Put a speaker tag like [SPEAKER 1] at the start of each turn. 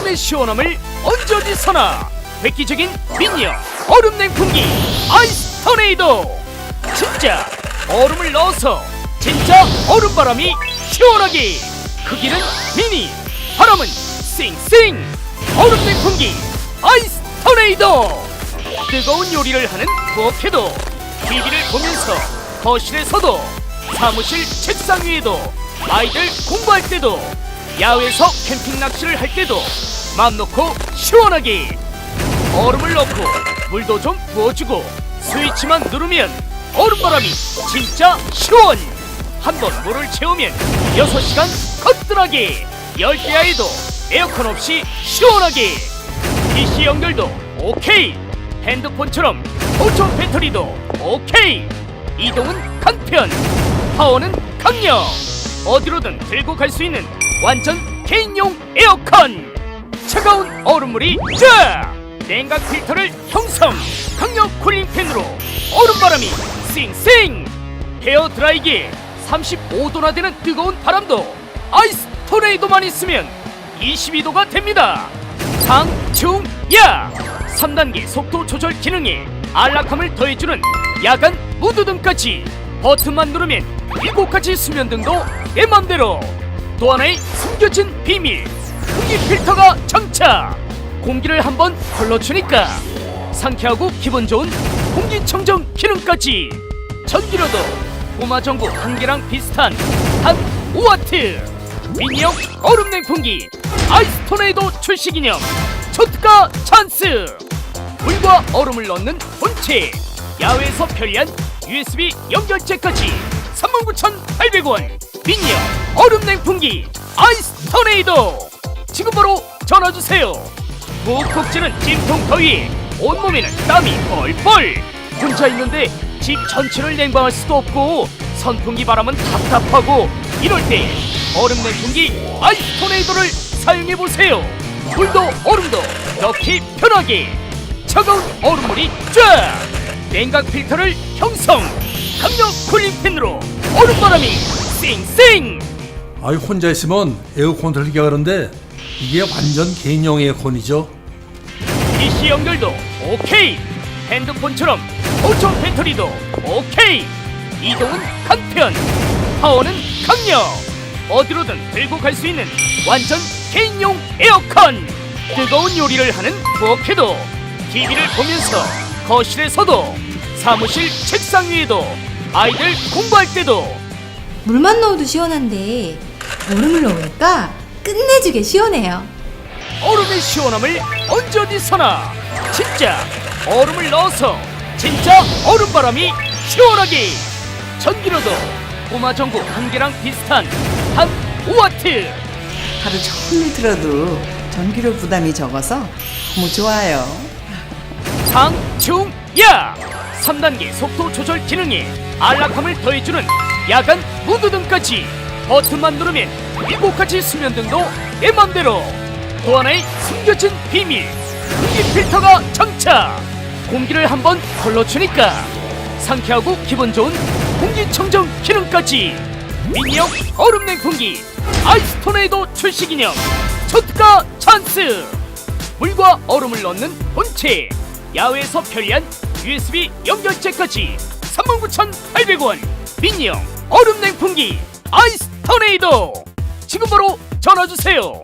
[SPEAKER 1] 얼음의 시원함을 언제 어디서나 획기적인 미니어 얼음 냉풍기 아이스 토네이도. 진짜 얼음을 넣어서 진짜 얼음 바람이 시원하게. 크기는 미니 바람은 쌩쌩 얼음 냉풍기 아이스 토네이도. 뜨거운 요리를 하는 부엌에도 TV를 보면서 거실에서도 사무실 책상 위에도 아이들 공부할 때도 야외에서 캠핑 낚시를 할 때도 맘 놓고 시원하게 얼음을 넣고 물도 좀 부어주고 스위치만 누르면 얼음바람이 진짜 시원. 한번 물을 채우면 6시간 거뜬하게 열대야에도 에어컨 없이 시원하게. PC 연결도 오케이. 핸드폰처럼 보조 배터리도 오케이. 이동은 간편 파워는 강력. 어디로든 들고 갈 수 있는 완전 개인용 에어컨! 차가운 얼음물이 쫙! 냉각 필터를 형성! 강력 쿨링팬으로 얼음바람이 쌩쌩! 헤어 드라이기에 35도나 되는 뜨거운 바람도 아이스 토네이도만 있으면 22도가 됩니다! 강중야! 3단계 속도 조절 기능에 안락함을 더해주는 야간 무드등까지 버튼만 누르면 7가지 수면등도 내 맘대로 또 하나의 숨겨진 비밀. 공기 필터가 장착. 공기를 한번 걸러주니까 상쾌하고 기분 좋은 공기청정 기능까지. 전기료도 꼬마전구 한 개랑 비슷한 한 5와트. 미니형 얼음 냉풍기 아이스 토네이도 출시 기념 초특가 찬스. 물과 얼음을 넣는 본체 야외에서 편리한 USB 연결체까지 39,800원 미니어 얼음 냉풍기 아이스 토네이도. 지금 바로 전화 주세요. 푹푹 찌는 찜통 더위에 온몸에는 땀이 뻘뻘. 혼자 있는데 집 전체를 냉방할 수도 없고 선풍기 바람은 답답하고 이럴 때 얼음 냉풍기 아이스 토네이도를 사용해 보세요. 물도 얼음도 넣기 편하게. 차가운 얼음물이 쫙! 냉각 필터를 형성! 강력 쿨링 팬으로 얼음바람이 쌩쌩
[SPEAKER 2] 아이 혼자 있으면 에어컨 틀기가 그런데 이게 완전 개인용 에어컨이죠.
[SPEAKER 1] PC 연결도 오케이. 핸드폰처럼 보조 배터리도 오케이. 이동은 간편 파워는 강력. 어디로든 들고 갈 수 있는 완전 개인용 에어컨. 뜨거운 요리를 하는 부엌에도 TV를 보면서 거실에서도 사무실 책상 위에도 아이들 공부할 때도
[SPEAKER 3] 물만 넣어도 시원한데 얼음을 넣으니까 끝내주게 시원해요.
[SPEAKER 1] 얼음의 시원함을 언제 어디서나 진짜 얼음을 넣어서 진짜 얼음바람이 시원하게 전기료도 꼬마 전구 한 개랑 비슷한 한 5와트
[SPEAKER 4] 하루 종일 틀어도 전기료 부담이 적어서 너무 좋아요.
[SPEAKER 1] 상중야 3단계 속도 조절 기능에 안락함을 더해주는 야간 무드등까지 버튼만 누르면 7가지 수면등도 내 맘대로. 또 하나의 숨겨진 비밀. 공기 필터가 장착. 공기를 한번 걸러주니까 상쾌하고 기분 좋은 공기청정 기능까지. 미니형 얼음 냉풍기 아이스 토네이도 출시 기념 초특가 찬스. 물과 얼음을 넣는 본체 야외에서 편리한 USB 연결체까지 39,800원 미니형 얼음 냉풍기 아이스 토네이도 지금 바로 전화 주세요